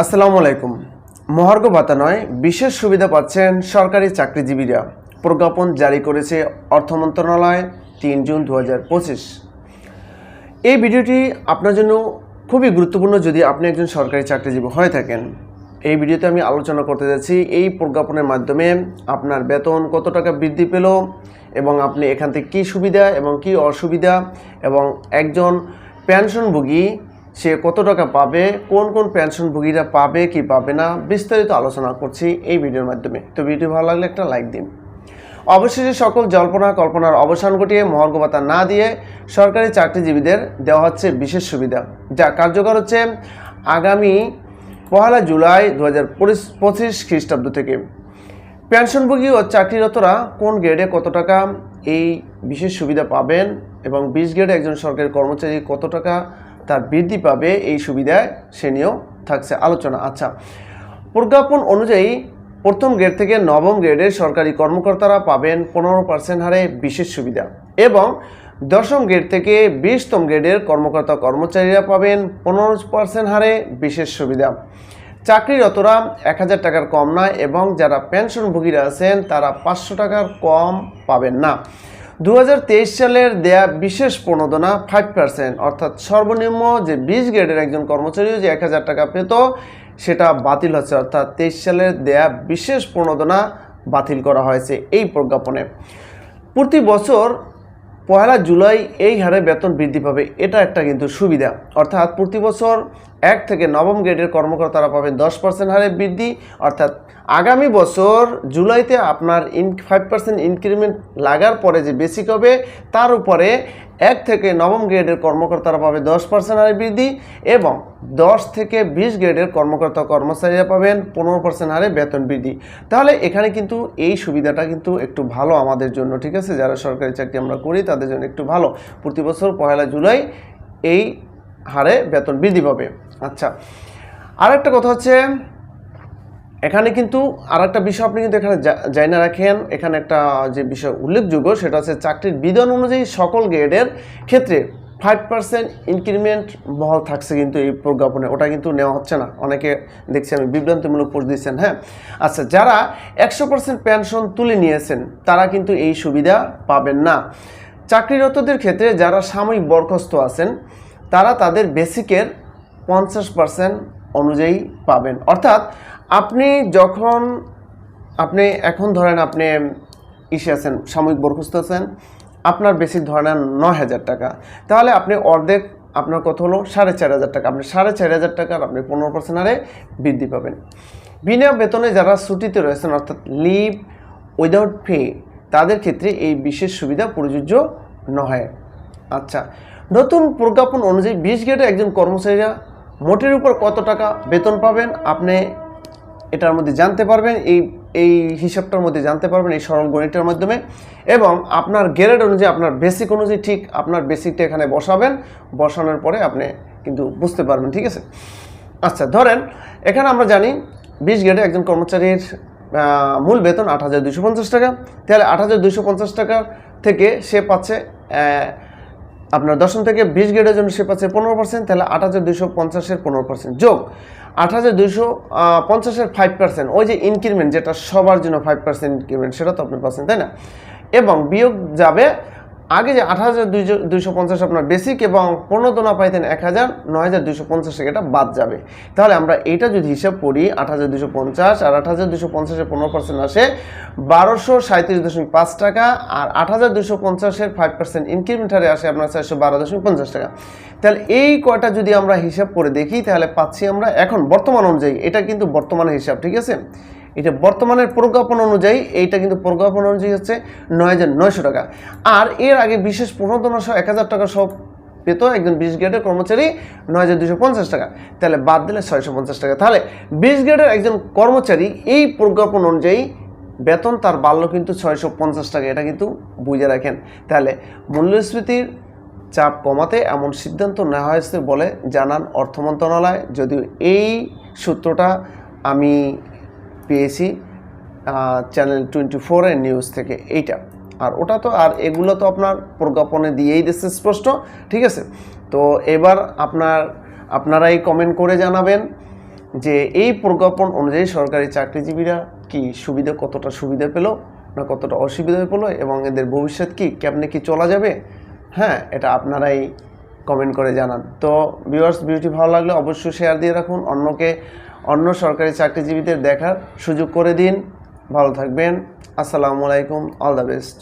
আসসালামু আলাইকুম। মহার্ঘ ভাতা নয়, বিশেষ সুবিধা পাচ্ছেন সরকারি চাকরিজীবীরা। প্রজ্ঞাপন জারি করেছে অর্থ মন্ত্রণালয় তিন জুন দু হাজার পঁচিশ। এই ভিডিওটি আপনার জন্য খুবই গুরুত্বপূর্ণ যদি আপনি একজন সরকারি চাকরিজীবী হয়ে থাকেন। এই ভিডিওতে আমি আলোচনা করতে যাচ্ছি এই প্রজ্ঞাপনের মাধ্যমে আপনার বেতন কত টাকা বৃদ্ধি পেল এবং আপনি এখান থেকে কী সুবিধা এবং কী অসুবিধা এবং একজন পেনশনভোগী সে কত টাকা পাবে, কোন কোন পেনশনভোগীরা পাবে, কি পাবে না, বিস্তারিত আলোচনা করছি এই ভিডিওর মাধ্যমে। তো ভিডিও ভালো লাগলে একটা লাইক দিন। অবশেষে সকল জল্পনা কল্পনার অবসান ঘটিয়ে মহার্ঘ ভাতা না দিয়ে সরকারি চাকরিজীবীদের দেওয়া হচ্ছে বিশেষ সুবিধা, যা কার্যকর হচ্ছে আগামী পহেলা জুলাই দু হাজার পঁচিশ খ্রিস্টাব্দ থেকে। পেনশনভোগী ও চাকরিরতরা কোন গ্রেডে কত টাকা এই বিশেষ সুবিধা পাবেন এবং বিশ গ্রেডে একজন সরকারি কর্মচারী কত টাকা তার বৃদ্ধি পাবে, এই সুবিধায় সে নিয়েও থাকছে। আলোচনা আচ্ছা। প্রজ্ঞাপন অনুযায়ী প্রথম গ্রেড থেকে নবম গ্রেডের সরকারি কর্মকর্তারা পাবেন পনেরো পার্সেন্ট হারে বিশেষ সুবিধা এবং দশম গ্রেড থেকে বিশতম গ্রেডের কর্মকর্তা কর্মচারীরা পাবেন পনেরো পার্সেন্ট হারে বিশেষ সুবিধা। চাকরিরতরা এক হাজার টাকার কম নয় এবং যারা পেনশনভোগীরা আছেন তারা পাঁচশো টাকার কম পাবেন না। দু হাজার তেইশ সালের দেয়া বিশেষ প্রণোদনা ফাইভ পার্সেন্ট অর্থাৎ সর্বনিম্ন যে বিশ গ্রেডের একজন কর্মচারীও যে এক হাজার টাকা পেত, সেটা বাতিল হচ্ছে। অর্থাৎ তেইশ সালের দেয়া বিশেষ প্রণোদনা বাতিল করা হয়েছে এই প্রজ্ঞাপনে। প্রতি বছর পয়লা জুলাই এই হারে বেতন বৃদ্ধি পাবে, এটা একটা কিন্তু সুবিধা। অর্থাৎ প্রতি বছর এক থেকে নবম গ্রেডের কর্মকর্তারা পাবেন দশ পার্সেন্ট হারে বৃদ্ধি, অর্থাৎ আগামী বছর জুলাইতে আপনার ইন ফাইভ পার্সেন্ট ইনক্রিমেন্ট লাগার পরে যে বেসিক হবে, তার উপরে এক থেকে নবম গ্রেডের কর্মকর্তারা পাবে দশ পার্সেন্ট হারে বৃদ্ধি এবং দশ থেকে বিশ গ্রেডের কর্মকর্তা কর্মচারীরা পাবেন পনেরো পার্সেন্ট হারে বেতন বৃদ্ধি। তাহলে এখানে কিন্তু এই সুবিধাটা কিন্তু একটু ভালো আমাদের জন্য, ঠিক আছে? যারা সরকারি চাকরি আমরা করি, তাদের জন্য একটু ভালো। প্রতি বছর পয়লা জুলাই এই হারে বেতন বৃদ্ধি পাবে। আচ্ছা আর একটা কথা হচ্ছে, এখানে কিন্তু আর একটা বিষয় আপনি কিন্তু এখানে যাই না রাখেন। এখানে একটা যে বিষয় উল্লেখযোগ্য, সেটা হচ্ছে চাকরির বিধান অনুযায়ী সকল গ্রেডের ক্ষেত্রে ফাইভ পার্সেন্ট ইনক্রিমেন্ট বহাল থাকছে কিন্তু এই প্রজ্ঞাপনে। ওটা কিন্তু নেওয়া হচ্ছে না। অনেকে দেখছি আমি বিভ্রান্তিমূলক পোস্ট দিচ্ছেন হ্যাঁ? আচ্ছা যারা একশো পার্সেন্ট পেনশন তুলে নিয়েছেন, তারা কিন্তু এই সুবিধা পাবেন না। চাকরিরতদের ক্ষেত্রে যারা সাময়িক বরখাস্ত আছেন, তারা তাদের বেসিকের পঞ্চাশ পার্সেন্ট অনুযায়ী পাবেন। অর্থাৎ আপনি যখন, আপনি এখন ধরেন আপনি ইসে আছেন, সাময়িক বরখস্ত আছেন, আপনার বেসিক ধরেন ন হাজার টাকা। তাহলে আপনি অর্ধেক আপনার কত হলো? সাড়ে চার হাজার টাকা। আপনি সাড়ে চার হাজার টাকার আপনি পনেরো পার্সেন্ট হারে বৃদ্ধি পাবেন। বিনা বেতনে যারা ছুটিতে রয়েছেন, অর্থাৎ লিভ উইদাউট পে তাদের ক্ষেত্রে এই বিশেষ সুবিধা প্রযোজ্য নয়। আচ্ছা নতুন প্রজ্ঞাপন অনুযায়ী বিশ গ্রেডে একজন কর্মচারীরা মোটের উপর কত টাকা বেতন পাবেন আপনি এটার মধ্যে জানতে পারবেন, এই এই হিসাবটার মধ্যে জানতে পারবেন, এই সরল গণিতের মাধ্যমে। এবং আপনার গ্রেড অনুযায়ী, আপনার বেসিক অনুযায়ী ঠিক আপনার বেসিকটা এখানে বসাবেন, বসানোর পরে আপনি কিন্তু বুঝতে পারবেন, ঠিক আছে? আচ্ছা ধরেন এখানে আমরা জানি বিশ গ্রেডে একজন কর্মচারীর মূল বেতন আট হাজার দুশো পঞ্চাশ টাকা। তাহলে আট হাজার দুশো পঞ্চাশ টাকা থেকে সে পাচ্ছে আপনার দশম থেকে বিশ গ্রেডের জন্য সে পাচ্ছে পনেরো পার্সেন্ট তাহলে আট হাজার দুশো পঞ্চাশের পনেরো পার্সেন্ট যোগ, আট হাজার দুশো পঞ্চাশের ফাইভ পার্সেন্ট ওই যে ইনক্রিমেন্ট যেটা সবার জন্য ফাইভ পার্সেন্ট ইনক্রিমেন্ট সেটা তো আপনি পাচ্ছেন, তাই না? এবং বিয়োগ যাবে আগে যে আট হাজার দুইশো দুইশো পঞ্চাশ আপনার বেসিক এবং প্রণোদনা পাইতেন এক হাজার, নয় হাজার দুশো পঞ্চাশ এটা বাদ যাবে। তাহলে আমরা এটা যদি হিসাব করি আট হাজার দুশো পঞ্চাশ আর আট হাজার দুশো পঞ্চাশের পনেরো পার্সেন্ট আসে বারোশো সাঁত্রিশ দশমিক পাঁচ টাকা আর আট হাজার দুশো পঞ্চাশের ফাইভ পার্সেন্ট ইনক্রিমেন্ট হারে আসে আপনার চারশো বারো দশমিক পঞ্চাশ টাকা। তাহলে এই কয়টা যদি আমরা হিসাব করে দেখি, তাহলে পাচ্ছি আমরা এখন বর্তমান অনুযায়ী। এটা কিন্তু বর্তমানের হিসাব, ঠিক আছে? এটা বর্তমানের প্রজ্ঞাপন অনুযায়ী, এইটা কিন্তু প্রজ্ঞাপন অনুযায়ী হচ্ছে নয় হাজার নয়শো টাকা। আর এর আগে বিশেষ প্রণোদনা সহ এক হাজার টাকা সব পেত একজন বিশ গ্রেডের কর্মচারী নয় হাজার দুশো পঞ্চাশ টাকা। তাহলে বাদ দিলে ছয়শো পঞ্চাশ টাকা। তাহলে বিশ গ্রেডের একজন কর্মচারী এই প্রজ্ঞাপন অনুযায়ী বেতন তার বাড়লো কিন্তু ছয়শো পঞ্চাশ টাকা, এটা কিন্তু বুঝে রাখেন। তাহলে মূল্যস্ফীতির চাপ কমাতে এমন সিদ্ধান্ত নেওয়া হয়েছে বলে জানান অর্থ মন্ত্রণালয়। যদিও এই সূত্রটা আমি পেয়েছি চ্যানেল টোয়েন্টি ফোরের নিউজ থেকে এইটা। আর ওটা তো, আর এগুলো তো আপনার প্রজ্ঞাপনে দিয়েই দিচ্ছে স্পষ্ট, ঠিক আছে? তো এবার আপনার, আপনারাই কমেন্ট করে জানাবেন যে এই প্রজ্ঞাপন অনুযায়ী সরকারি চাকরিজীবীরা কি সুবিধা, কতটা সুবিধা পেল না কতটা অসুবিধা পেল এবং এদের ভবিষ্যৎ কি, কেমনে কি চলা যাবে? হ্যাঁ এটা আপনারাই কমেন্ট করে জানান। তো ভিউয়ার্স ভিডিওটি ভালো লাগলে অবশ্যই শেয়ার দিয়ে রাখুন। অন্যকে, অন্য সরকারি চাকরিজীবীদের দেখার সুযোগ করে দিন। ভালো থাকবেন। আসসালামু আলাইকুম। All the best